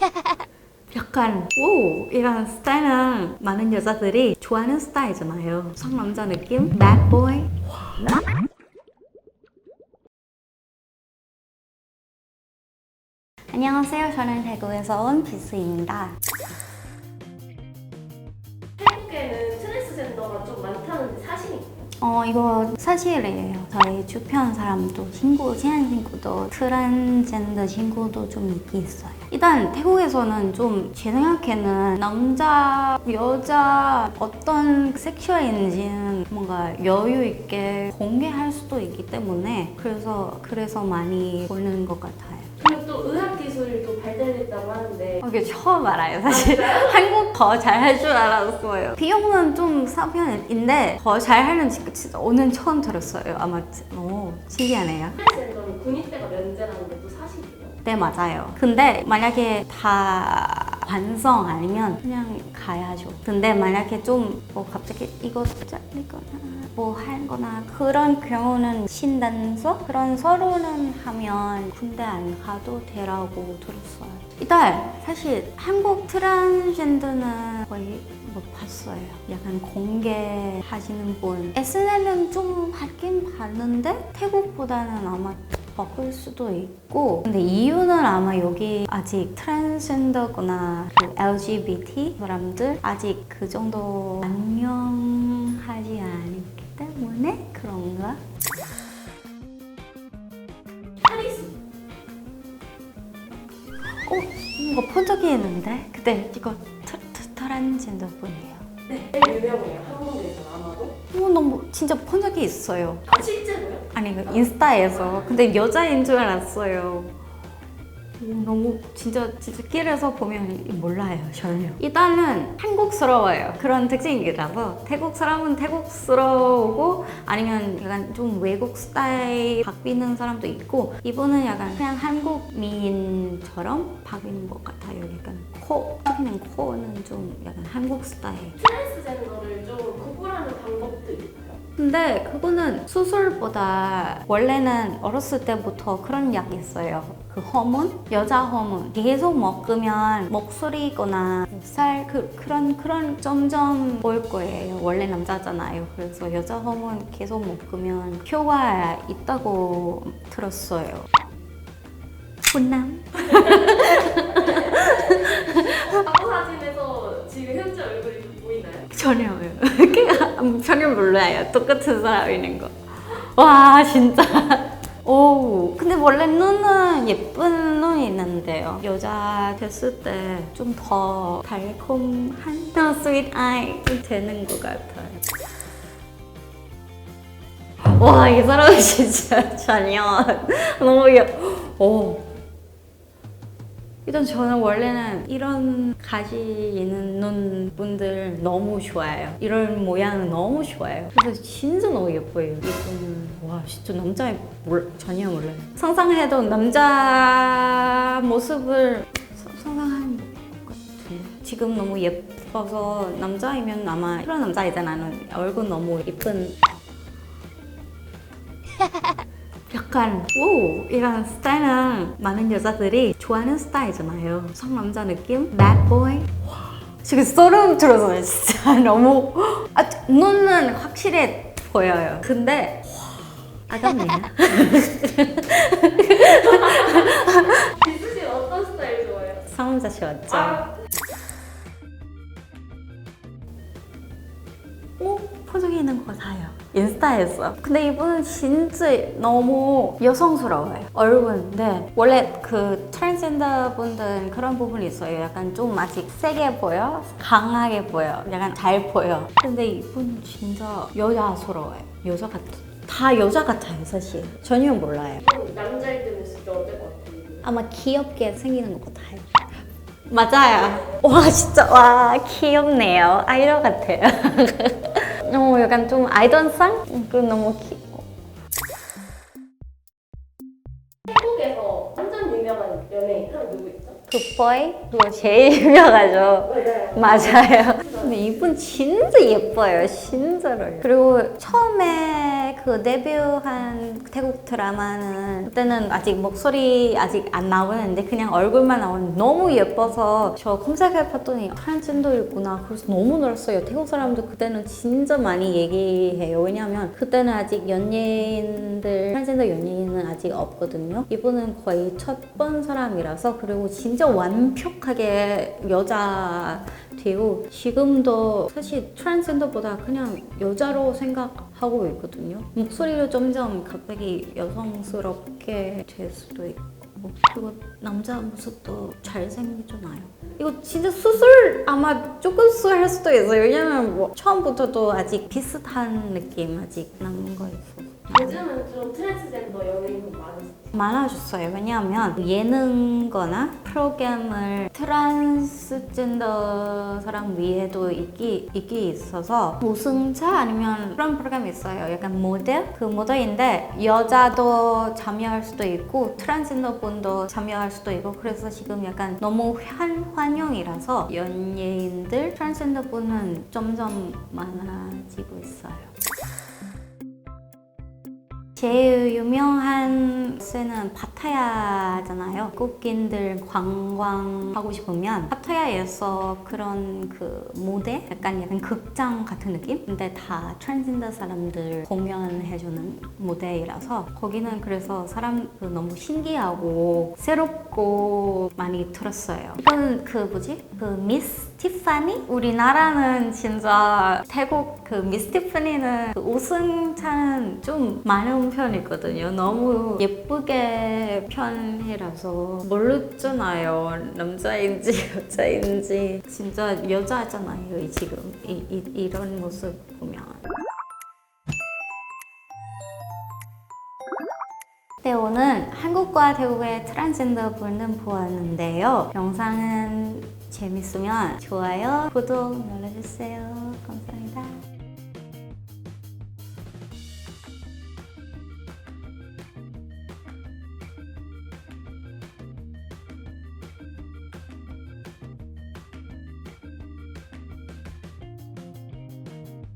약간 오 이런 스타일은 많은 여자들이 좋아하는 스타일이잖아요. 상남자 느낌, bad boy. 안녕하세요. 저는 대구에서 온 비스입니다. 한국에는 트랜스젠더가 좀 많다는 사실이 어 이거 사실이에요. 저희 주변 사람도 친구, 친한 친구도 트랜스젠더 친구도 좀 있긴 있어요. 일단 태국에서는 좀 제 생각에는 남자, 여자 어떤 섹슈얼인지는 뭔가 여유 있게 공개할 수도 있기 때문에 그래서 그래서 많이 보는 것 같아요. 그리고 또 발달했다고 하는데 이게 처음 알아요. 사실 한국 더 잘할 줄 알았어요. 비용은 좀 사편인데 더 잘하는 지 진짜 오늘 처음 들었어요. 아마 오 신기하네요. 트랜스젠더는 군입대가 면제라는 게 또 사실이에요. 네 맞아요. 근데 만약에 다 완성 아니면 그냥 가야죠. 근데 만약에 좀 뭐 갑자기 이거 잘리거나 뭐 하거나 그런 경우는 신단서 그런 서류는 하면 군대 안 가도 되라고 들었어요. 일단 사실 한국 트랜스젠더는 거의 못 봤어요. 약간 공개하시는 분. SNL은 좀 봤긴 봤는데 태국보다는 아마 바꿀 수도 있고 근데 이유는 아마 여기 아직 트랜스젠더거나 그 LGBT 사람들 아직 그 정도 안녕하지 않기 때문에 그런가? 어? 이거 본 적이 있는데? 그때 이거 트, 트, 트랜스젠더 분이에요 네, 유명해요. 한국에서 아마도. 어, 너무 진짜 본 적이 있어요 아, 실제로요? 아니 그 인스타에서 근데 여자인 줄 알았어요. 오, 너무 진짜 진짜 길에서 보면 몰라요 전혀. 일단은 한국스러워요. 그런 특징이라서 태국 사람은 태국스러우고 아니면 약간 좀 외국 스타일 바뀌는 사람도 있고 이분은 약간 그냥 한국민처럼 바뀌는 것 같아요. 약간 코 특히는 코는 좀 약간 한국 스타일. 트랜스젠더를 좀 구분하는 방법도 있어요. 근데 그거는 수술보다 원래는 어렸을 때부터 그런 약이 있어요. 그 호몬, 여자 호몬 계속 먹으면 목소리거나 살 그, 그런 그런 점점 올 거예요. 원래 남자잖아요. 그래서 여자 호몬 계속 먹으면 효과 있다고 들었어요. 훈남? 몰라요. 똑같은 사람이는 거. 와 진짜. 오 근데 원래 눈은 예쁜 눈이 있는데요. 여자 됐을 때 좀 더 달콤한 더 스윗 아이 되는 것 같아요. 와 이 사람 진짜 전혀 너무 예. 오. 일단 저는 원래는 이런 가지 있는 눈 분들 너무 좋아해요. 이런 모양은 너무 좋아해요. 그래서 진짜 너무 예뻐요. 이분은 와 진짜 남자 몰, 전혀 몰라요. 상상해도 남자 모습을 사- 상상하는 것 같아요. 지금 너무 예뻐서 남자이면 아마 그런 남자이잖아요. 얼굴 너무 예쁜 약간 오 이런 스타일은 많은 여자들이 좋아하는 스타일이잖아요. 상남자 느낌, bad boy. 와, 지금 소름 들어서 진짜 너무 아, 눈은 확실히 보여요. 근데 와, 아깝네요. 비스 씨 어떤 스타일 좋아해요? 상남자 좋았죠. 아, 거 사요. 인스타에서. 근데 이분은 진짜 너무 여성스러워요. 얼굴. 네. 원래 그 트랜스젠더 분들은 그런 부분이 있어요. 약간 좀 아직 세게 보여, 강하게 보여, 약간 잘 보여. 근데 이분은 진짜 여자스러워요. 여자 같아. 다 여자 같아요, 사실. 전혀 몰라요. 남자애들 봤을 때 어떨 것 같아요? 아마 귀엽게 생기는 것 같아요. 맞아요. 와 진짜 와 귀엽네요. 아이돌 같아요. 어 약간 좀 아이돌상? 그 너무 귀. 한국에서 완전 유명한 연예인 하나 누구 있죠? 굿보이 그거 제일 유명하죠. 맞아요. 근데 이분 진짜 예뻐요, 진짜로요. 그리고 처음에 그 데뷔한 태국 드라마는 그때는 아직 목소리 아직 안 나오는데 그냥 얼굴만 나오는 너무 예뻐서 저 검색해 봤더니 트랜스젠더였구나. 그래서 너무 놀랐어요. 태국 사람들 그때는 진짜 많이 얘기해요. 왜냐면 그때는 아직 연예인들 트랜스젠더 연예인은 아직 없거든요. 이분은 거의 첫 번 사람이라서 그리고 진짜 완벽하게 여자 되고 지금 도 사실 트랜스젠더보다 그냥 여자로 생각하고 있거든요. 목소리로 점점 갑자기 여성스럽게 될 수도 있고 그리고 남자 모습도 잘생기잖아요. 이거 진짜 수술 아마 조금 수술할 수도 있어요. 왜냐면 뭐 처음부터도 아직 비슷한 느낌 아직 남은 거 있어서. 요즘은 좀 트랜스젠더 연예인 많으시죠? 많아졌어요. 왜냐하면 예능거나 프로그램을 트랜스젠더 사람 위에도 있기, 있기 있어서 우승자 아니면 그런 프로그램이 있어요. 약간 모델? 그 모델인데 여자도 참여할 수도 있고 트랜스젠더 분도 참여할 수도 있고 그래서 지금 약간 너무 환, 환영이라서 연예인들 트랜스젠더 분은 점점 많아지고 있어요. 제일 유명한 곳은 파타야잖아요. 국민들 관광하고 싶으면 파타야에서 그런 그 무대, 약간 약간 극장 같은 느낌? 근데 다 트랜스젠더 사람들 공연해주는 무대이라서 거기는 그래서 사람 그 너무 신기하고 새롭고 많이 들었어요. 이건 그 뭐지? 그 미스 티파니? 우리나라는 진짜 태국 그 미스 티파니는 그 우승차는 좀 많은 편이거든요. 너무 예쁘게 편이라서 모르잖아요. 남자인지 여자인지 진짜 여자잖아요. 이 지금 이, 이, 이런 모습 보면. 네, 오늘 한국과 태국의 트랜스젠더 분은 보았는데요. 영상은 재밌으면 좋아요, 구독 눌러주세요. 감사합니다.